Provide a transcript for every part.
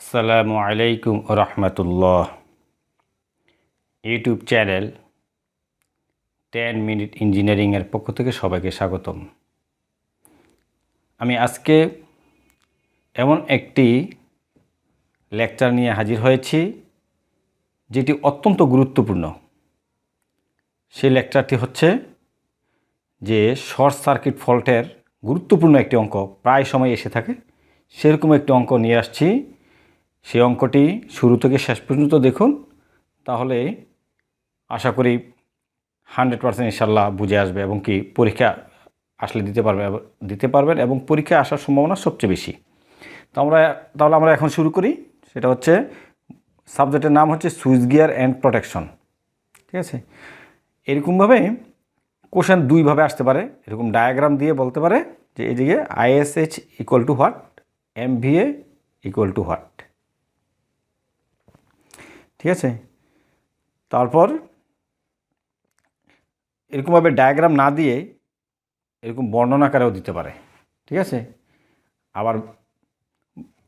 আসসালামু আলাইকুম রহমতুল্লাহ। ইউটিউব চ্যানেল টেন মিনিট ইঞ্জিনিয়ারিংয়ের পক্ষ থেকে সবাইকে স্বাগতম। আমি আজকে এমন একটি লেকচার নিয়ে হাজির হয়েছি যেটি অত্যন্ত গুরুত্বপূর্ণ। সেই লেকচারটি হচ্ছে যে শর্ট সার্কিট ফল্টের গুরুত্বপূর্ণ একটি অঙ্ক। প্রায় সময় এসে থাকে, সেরকম একটি অঙ্ক নিয়ে আসছি। সেই অঙ্কটি শুরু থেকে শেষ পর্যন্ত দেখুন, তাহলে আশা করি হান্ড্রেড পার্সেন্ট ইনশাল্লাহ বুঝে আসবে এবং কি পরীক্ষা আসলে দিতে পারবে দিতে পারবেন এবং পরীক্ষা আসার সম্ভাবনা সবচেয়ে বেশি। তো আমরা, তাহলে আমরা এখন শুরু করি, সেটা হচ্ছে সাবজেক্টের নাম হচ্ছে সুইচ গিয়ার অ্যান্ড প্রোটেকশন। ঠিক আছে? এরকমভাবে কোশ্চেন দুইভাবে আসতে পারে, এরকম ডায়াগ্রাম দিয়ে বলতে পারে যে এদিকে ISH equal to what, M VA equal to what. ঠিক আছে? তারপর এরকমভাবে ডায়াগ্রাম না দিয়ে এরকম বর্ণনাকারেও দিতে পারে, ঠিক আছে? আবার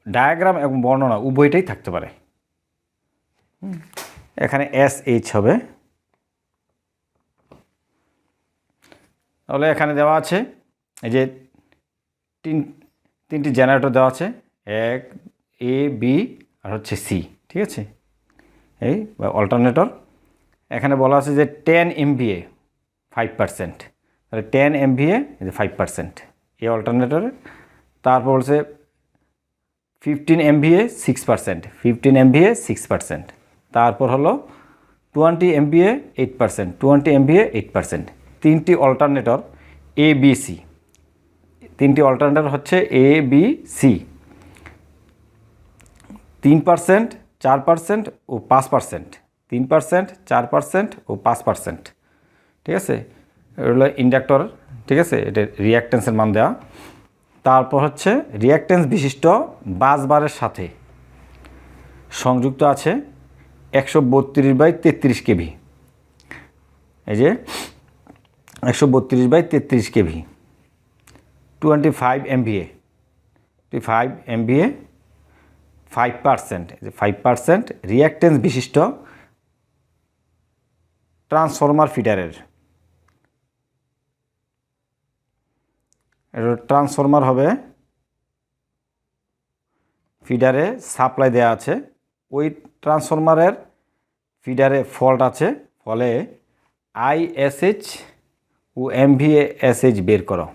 ডায়াগ্রাম এবং বর্ণনা উভয়টাই থাকতে পারে। এখানে এস এইচ হবে। তাহলে এখানে দেওয়া আছে, এই যে তিন, তিনটি জেনারেটর দেওয়া আছে, এক, এ, বি, আর হচ্ছে সি ঠিক আছে? এই বা অল্টারনেটর এখানে বলা আছে যে টেন এমভিএ ফাইভ পার্সেন্ট তাহলে টেন যে ফাইভ পার্সেন্ট এই অল্টারনেটরে তারপর বলছে fifteen MVA six percent fifteen MVA six percent তারপর হলো twenty MVA eight percent twenty MVA eight percent তিনটি অল্টারনেটর এ বি সি তিনটি অল্টারনেটর হচ্ছে এ বি সি তিন পার্সেন্ট চার পার্সেন্ট ও পাঁচ পার্সেন্ট তিন পার্সেন্ট চার পার্সেন্ট ও পাঁচ পার্সেন্ট ঠিক আছে? হলো ইন্ডাক্টর, ঠিক আছে? এটা রিয়াক্টেন্সের মান দেওয়া তারপর হচ্ছে রিয়াক্টেন্স বিশিষ্ট বাসবারের সাথে সংযুক্ত আছে একশো বত্রিশ বাই তেত্রিশ কেভি। এই যে একশো বত্রিশ বাই তেত্রিশ KV, twenty five MVA. Twenty five MVA five percent five percent reactance বিশিষ্ট ট্রান্সফরমার ফিডারের ট্রান্সফরমার হবে ফিডারে সাপ্লাই দেওয়া আছে। ওই ট্রান্সফরমারের ফিডারে ফল্ট আছে, ফলে আই আইএসএইচ ও এম ভি এমভিএসএইচ বের করো।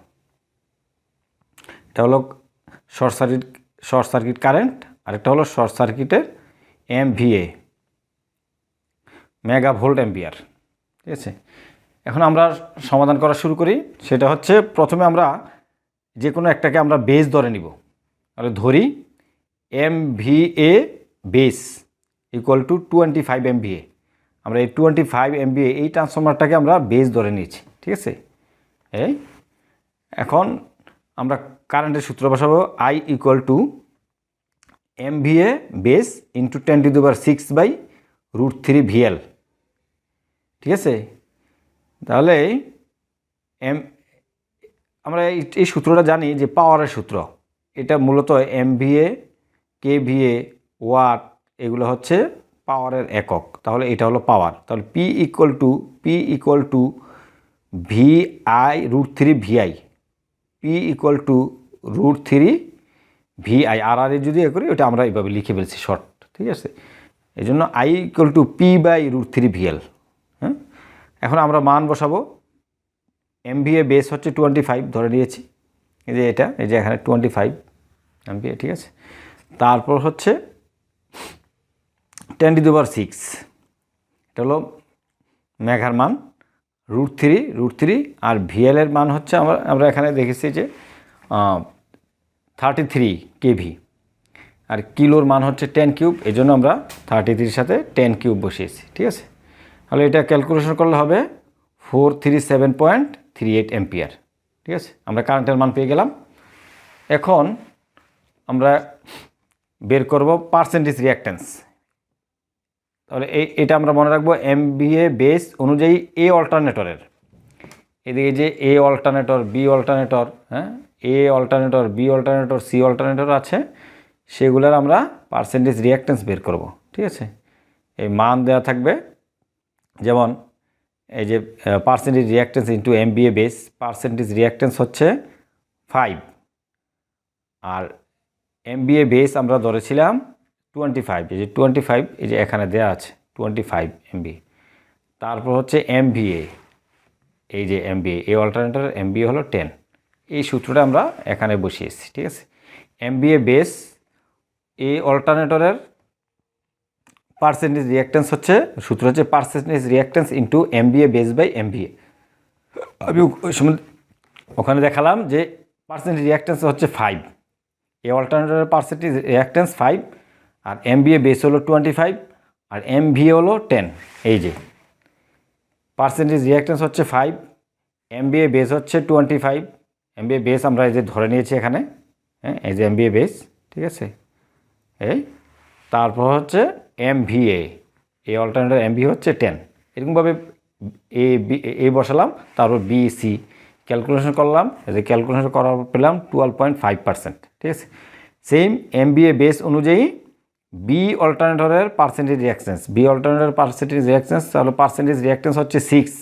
এটা হলো short circuit short circuit current আরেকটা হলো শর্ট সার্কিটের এমভিএ মেগা ভোল্ট এম্পিয়ার ঠিক আছে? এখন আমরা সমাধান করা শুরু করি। সেটা হচ্ছে প্রথমে আমরা যে কোনো একটাকে আমরা বেস ধরে নিব। তাহলে ধরি M V A base equal to twenty five M আমরা এই টোয়েন্টি ফাইভ এম এই ট্রান্সফরমারটাকে আমরা বেস ধরে নিয়েছি, ঠিক আছে? এই, এখন আমরা কারেন্টের সূত্র বসাবো I equal to M VA base into ten to দুবার six by root three VL ঠিক আছে? তাহলে এম আমরা এই সূত্রটা জানি যে পাওয়ারের সূত্র। এটা মূলত M VA K VA watt এগুলো হচ্ছে পাওয়ারের একক। তাহলে এটা হলো পাওয়ার। তাহলে P equal to P equal to V I root three VI P equal to root three V I আর আর যদি এ করি, ওটা আমরা এইভাবে লিখে ফেলছি শর্ট ঠিক আছে? এই জন্য I equal to P by root three VL হ্যাঁ? এখন আমরা মান বসাবো। এমভিএ বেস হচ্ছে টোয়েন্টি ফাইভ ধরে নিয়েছি। এই যে এটা, এই যে এখানে টোয়েন্টি ফাইভ এমভিএ ঠিক আছে? তারপর হচ্ছে টেন টু দুবার সিক্স এটা হলো মেঘার মান। রুট থ্রি রুট থ্রি আর ভিএলের মান হচ্ছে আমরা আমরা এখানে দেখেছি যে থার্টি থ্রি কেভি আর কিলোর মান হচ্ছে টেন কিউব এই জন্য আমরা থার্টি থ্রির সাথে টেন কিউব বসিয়েছি, ঠিক আছে? তাহলে এটা ক্যালকুলেশন করলে হবে four three seven point three eight ampere ঠিক আছে? আমরা কারেন্টের মান পেয়ে গেলাম। এখন আমরা বের করব পার্সেন্টেজ রিয়াক্টেন্স তাহলে এই এটা আমরা মনে রাখব এমবিএ বেস অনুযায়ী এ অল্টারনেটরের এদিকে যে এ অল্টারনেটর বি অল্টারনেটর হ্যাঁ? A alternator B alternator C alternator আছে। সেগুলোর আমরা পার্সেন্টেজ রিয়াক্টেন্স বের করব, ঠিক আছে? এই মান দেওয়া থাকবে, যেমন এই যে percentage reactance into M B A base percentage reactance হচ্ছে ফাইভ আর এম বি এ বেস আমরা ধরেছিলাম টোয়েন্টি ফাইভ এই যে টোয়েন্টি ফাইভ এই যে এখানে দেওয়া আছে টোয়েন্টি ফাইভ এমবি তারপর হচ্ছে এম এই যে এম বি এই অল্টারনেটার এম বি হলো টেন এই সূত্রটা আমরা এখানে বসিয়েছি ঠিক আছে? এম বি এ বেস এই অল্টারনেটরের পার্সেন্টেজ রিয়াক্টেন্স হচ্ছে, সূত্র হচ্ছে percentage reactance into M B A base by M B A আমি ওখানে দেখালাম যে পার্সেন্টেজ রিয়াক্টেন্স হচ্ছে ফাইভ এই অল্টারনেটরের পার্সেন্টেজ রিয়াক্টেন্স ফাইভ আর এম বি এ বেস হলো টোয়েন্টি ফাইভ আর এম ভি হলো টেন এই যে পার্সেন্টেজ রিয়াক্টেন্স হচ্ছে five M B A base হচ্ছে twenty five M B A base আমরা এই যে ধরে নিয়েছি এখানে হ্যাঁ এই যে এম বি এ বেস ঠিক আছে? এই, তারপর হচ্ছে এম ভি এ এই অল্টারনেটিভ এম ভি হচ্ছে টেন এরকমভাবে এ বি এ বসালাম, তারপর বি সি ক্যালকুলেশন করলাম যে ক্যালকুলেশন করার পেলাম টুয়েলভ পয়েন্ট ফাইভ পার্সেন্ট ঠিক আছে? Same M B A base অনুযায়ী B অল্টারনেটরের percentage reactions B alternator percentage reactions তাহলে পার্সেন্টেজ রিয়াকটেন্স হচ্ছে সিক্স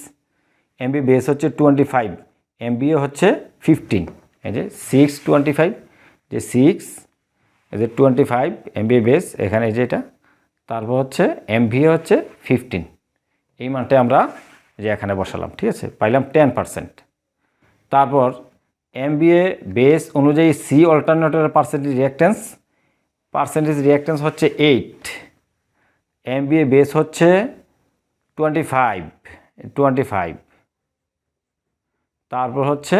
এমবি বেস হচ্ছে টোয়েন্টি ফাইভ এমবিএ হচ্ছে ফিফটিন এই যে সিক্স টোয়েন্টি ফাইভ যে সিক্স এই যে টোয়েন্টি ফাইভ এমবিএ বেস এখানে এই যে এটা, তারপর হচ্ছে এমভিএ হচ্ছে ফিফটিন এই মানটা আমরা যে এখানে বসালাম, ঠিক আছে? পাইলাম টেন পার্সেন্ট তারপর এমবিএ বেস অনুযায়ী সি অল্টারনেটরের পার্সেন্টেজ রিয়াকটেন্স পার্সেন্টেজ রিয়াকটেন্স হচ্ছে এইট এমবিএ বেস হচ্ছে টোয়েন্টি ফাইভ টোয়েন্টি ফাইভ তারপর হচ্ছে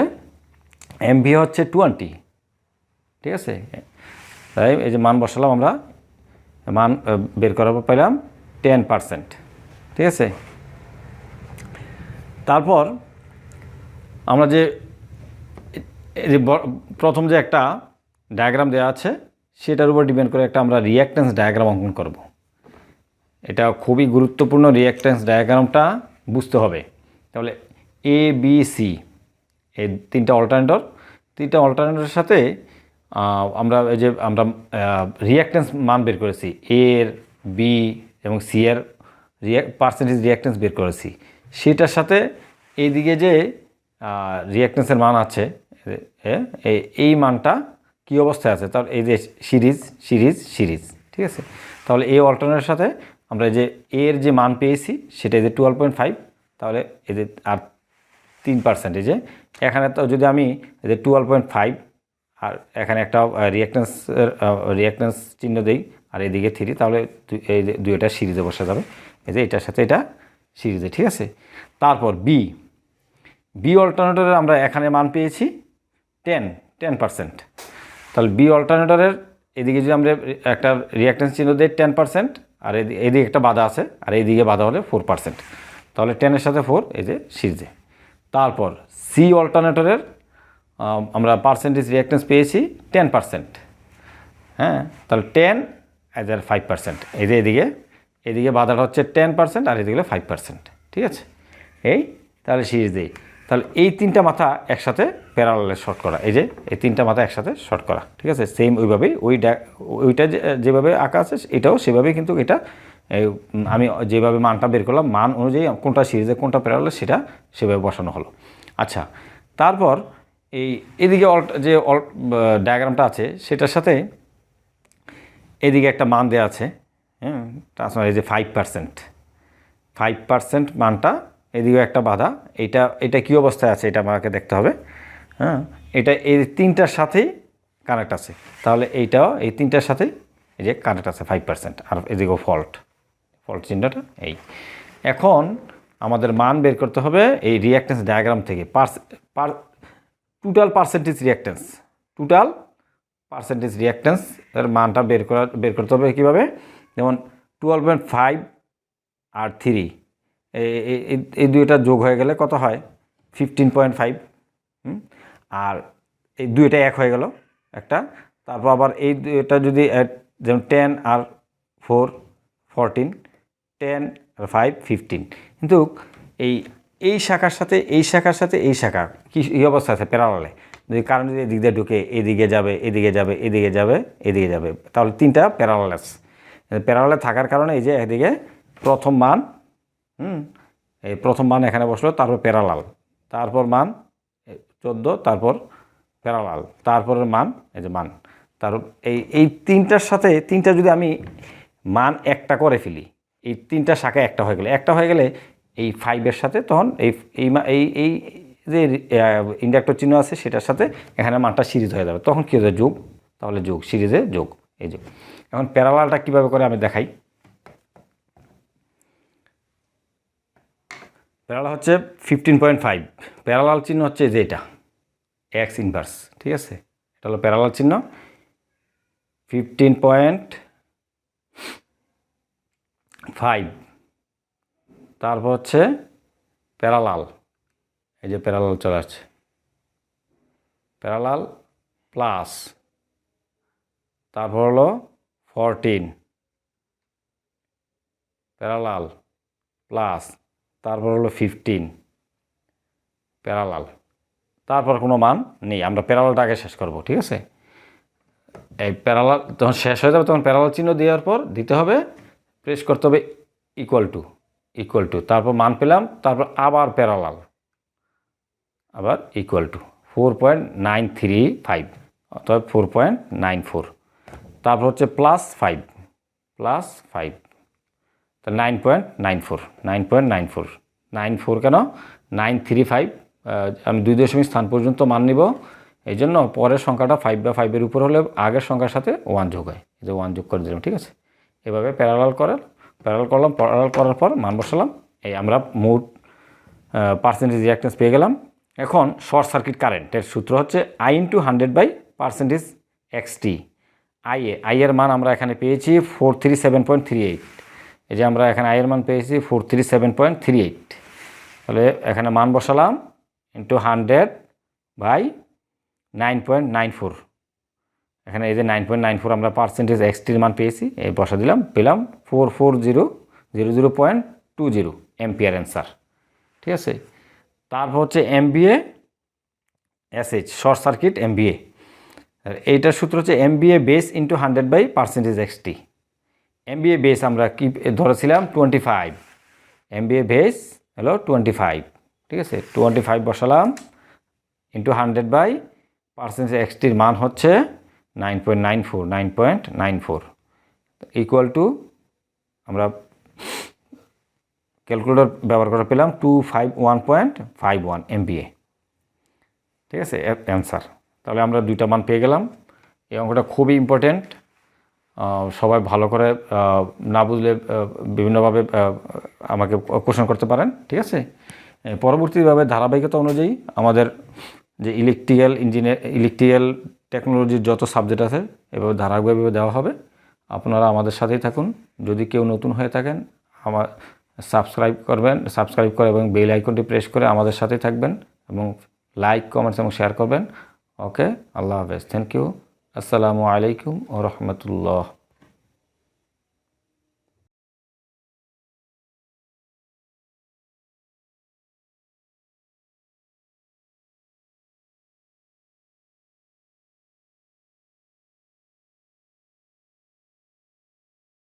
এমভি হচ্ছে টোয়েন্টি। ঠিক আছে? তাই এই যে মান বসালাম আমরা, মান বের করার পর পেলাম টেন পার্সেন্ট। ঠিক আছে? তারপর আমরা যে প্রথম যে একটা ডায়াগ্রাম দেওয়া আছে, সেটার উপর ডিপেন্ড করে একটা আমরা রিয়াক্টেন্স ডায়াগ্রাম অঙ্কন করব। এটা খুবই গুরুত্বপূর্ণ রিয়াক্টেন্স ডায়াগ্রামটা বুঝতে হবে। তাহলে এ বি সি এই তিনটা অল্টারনেটর তিনটা অল্টারনেটরের সাথে আমরা এই যে আমরা রিয়াক্টেন্স মান বের করেছি এর বি এবং সি এর পার্সেন্টেজ রিয়াক্টেন্স বের করেছি। সেটার সাথে এইদিকে যে রিয়াক্টেন্সের মান আছে এই মানটা কী অবস্থায় আছে? তার এই যে সিরিজ সিরিজ সিরিজ, ঠিক আছে? তাহলে এই অল্টারনেটের সাথে আমরা এই যে এর যে মান পেয়েছি, সেটা এই যে টুয়েলভ পয়েন্ট ফাইভ তাহলে এই যে আর তিন পার্সেন্টেজে এখানে তো যদি আমি যে টুয়েলভ পয়েন্ট ফাইভ আর এখানে একটা রিয়াক্টেন্স রিয়াক্টেন্স চিহ্ন দিই, আর এদিকে থ্রি তাহলে এই দুইটা সিরিজে বসে যাবে। এই যে এটার সাথে এটা সিরিজে, ঠিক আছে? তারপর বি বি অল্টারনেটরের আমরা এখানে মান পেয়েছি টেন টেন পার্সেন্ট তাহলে বি অল্টারনেটরের এদিকে যদি আমরা একটা রিয়াক্টেন্স চিহ্ন দিই টেন পার্সেন্ট আর এদি- এদিকে একটা বাধা আছে, আর এইদিকে বাধা হলে ফোর পার্সেন্ট তাহলে টেনের সাথে ফোর এই যে সিরিজে। তারপর সি অল্টারনেটরের আমরা পার্সেন্টেজ রিয়াক্টেন্স পেয়েছি টেন পার্সেন্ট হ্যাঁ তাহলে টেন অ্যাজ আর ফাইভ পার্সেন্ট এই যে এদিকে এদিকে বাধাটা হচ্ছে টেন পার্সেন্ট আর এদিকে ফাইভ পার্সেন্ট ঠিক আছে? এই, তাহলে সিরিজ দিই তাহলে এই তিনটা মাথা একসাথে প্যারালালে শর্ট করা। এই যে, এই তিনটা মাথা একসাথে শর্ট করা। ঠিক আছে? সেম ওইভাবেই, ওই ওইটা যেভাবে আঁকা আছে, এটাও সেভাবেই কিন্তু এটা আমি যেভাবে মানটা বের করলাম, মান অনুযায়ী কোনটা সিরিজে কোনটা প্যারালালে সেটা সেভাবে বসানো হলো। আচ্ছা তারপর এই এদিকে অল্ট যে অল্ট ডায়াগ্রামটা আছে, সেটার সাথে এদিকে একটা মান দেওয়া আছে হ্যাঁ ট্রান্সফার এই যে ফাইভ পার্সেন্ট ফাইভ পার্সেন্ট মানটা এদিকেও একটা বাধা, এটা এটা কী অবস্থায় আছে এটা আমাকে দেখতে হবে হ্যাঁ এটা এই তিনটার সাথেই কানেক্ট আছে। তাহলে এইটাও এই তিনটার সাথেই এই যে কানেক্ট আছে ফাইভ পার্সেন্ট আর এদিকেও ফল্ট ফল্ট চিহ্নটা এই। এখন আমাদের মান বের করতে হবে এই রিয়াক্টেন্স ডায়াগ্রাম থেকে। Purse per total percentage reactance total percentage reactance এর মানটা বের করা, বের করতে হবে কীভাবে? যেমন টুয়েলভ পয়েন্ট ফাইভ আর থ্রি এই দুইটা যোগ হয়ে গেলে কত হয়? ফিফটিন পয়েন্ট ফাইভ আর এই দুইটা এক হয়ে গেল একটা। তারপর আবার এই দুইটা যদি যেমন টেন আর four fourteen ten five fifteen কিন্তু এই এই শাখার সাথে, এই শাখার সাথে, এই শাখা কি, এই অবস্থা আছে প্যারালালে। যদি কারেন্ট যদি এদিক দিয়ে ঢুকে, এদিকে যাবে এদিকে যাবে এদিকে যাবে এদিকে যাবে, তাহলে তিনটা প্যারালাস প্যারালালে থাকার কারণে এই যে এদিকে প্রথম মান, হুম, এই প্রথম মান এখানে বসল, তারপর প্যারালাল। তারপর মান চোদ্দ, তারপর প্যারালাল। তারপরের মান, এই যে মান। তার এই এই তিনটার সাথে, তিনটা যদি আমি মান একটা করে ফেলি এই তিনটা শাখা একটা হয়ে গেলে। একটা হয়ে গেলে এই ফাইভের সাথে তখন এই এই এই যে ইন্ডাক্টর চিহ্ন আছে সেটার সাথে এখানে মানটা সিরিজ হয়ে যাবে। তখন কী হবে যোগ। তাহলে যোগ, সিরিজে যোগ। এই যোগ এখন প্যারালালটা কীভাবে করে আমি দেখাই। প্যারালাল হচ্ছে ফিফটিন পয়েন্ট ফাইভ প্যারালাল চিহ্ন হচ্ছে যে এটা। এক্স ইনভার্স ঠিক আছে? এটা হলো প্যারালাল চিহ্ন। ফিফটিন পয়েন্ট ফাইভ তারপর হচ্ছে প্যারালাল এই যে প্যারালাল চলে আসছে। প্যারালাল প্লাস তারপর হলো ফরটিন প্যারালাল প্লাস তারপর হলো ফিফটিন প্যারালাল তারপর কোনো মান নেই। আমরা প্যারালালটা আগে শেষ করব, ঠিক আছে? এই প্যারালাল যখন শেষ হয়ে যাবে, তখন প্যারালাল চিহ্ন দেওয়ার পর দিতে হবে প্রেস করতে হবে ইকুয়াল টু ইকুয়াল টু তারপর মান পেলাম, তারপর আবার প্যারালাল আবার equal to four point nine three five অর্থাৎ ফোর পয়েন্ট নাইন ফোর তারপর হচ্ছে প্লাস ফাইভ প্লাস ফাইভ তা nine point nine four nine point nine four nine four কেন? নাইন থ্রি ফাইভ আমি দুই দশমিক স্থান পর্যন্ত মান নিব। এই জন্য পরের সংখ্যাটা ফাইভ বা ফাইভের উপর হলে আগের সংখ্যার সাথে ওয়ান যোগ হয়। যে ওয়ান যোগ করে দিলাম, ঠিক আছে? এভাবে প্যারালাল করার প্যারালাল করলাম প্যারাল করার পর মান বসালাম। এই আমরা মোট পার্সেন্টেজ রিয়াক্টেন্স পেয়ে গেলাম। এখন শর্ট সার্কিট কারেন্টের সূত্র হচ্ছে I into hundred by percentage X T I A I এর মান আমরা এখানে পেয়েছি four three seven point three eight এই যে আমরা এখানে আই এর মান পেয়েছি four three seven point three eight তাহলে এখানে মান বসালাম into hundred by nine point nine four এখানে এই যে নাইন পয়েন্ট নাইন ফোর আমরা পার্সেন্টেজ এক্সটির মান পেয়েছি, এই বসা দিলাম, পেলাম four four zero zero zero point two zero ampere answer ঠিক আছে? তারপর হচ্ছে M MBA SH short circuit MBA আর এইটার সূত্র হচ্ছে M MBA base into hundred by percentage XT M MBA base আমরা কি ধরেছিলাম? Twenty five M MBA base হলো টোয়েন্টি ফাইভ ঠিক আছে? টোয়েন্টি ফাইভ বসালাম ইন্টু হান্ড্রেড বাই পার্সেন্টেজ এক্সটির মান হচ্ছে nine point nine four nine point nine four equal to আমরা ক্যালকুলেটর ব্যবহার করে পেলাম two five one point five one MBA ঠিক আছে? অ্যান্সার তাহলে আমরা দুইটা মান পেয়ে গেলাম। এই অঙ্কটা খুবই ইম্পর্টেন্ট সবাই ভালো করে না বুঝলে বিভিন্নভাবে আমাকে কোশ্চেন করতে পারেন। ঠিক আছে? পরবর্তীভাবে ধারাবাহিকতা অনুযায়ী আমাদের যে ইলেকট্রিক্যাল ইঞ্জিনিয়ার ইলেকট্রিক্যাল টেকনোলজির যত সাবজেক্ট আছে, এভাবে ধারাবাহিকভাবে দেওয়া হবে। আপনারা আমাদের সাথেই থাকুন। যদি কেউ নতুন হয়ে থাকেন, আমার সাবস্ক্রাইব করবেন, সাবস্ক্রাইব করে এবং বেল আইকনটি প্রেস করে আমাদের সাথেই থাকবেন এবং লাইক, কমেন্টস এবং শেয়ার করবেন। ওকে, আল্লাহ হাফেজ। থ্যাংক ইউ আসসালামু আলাইকুম ও রহমতুল্লাহ।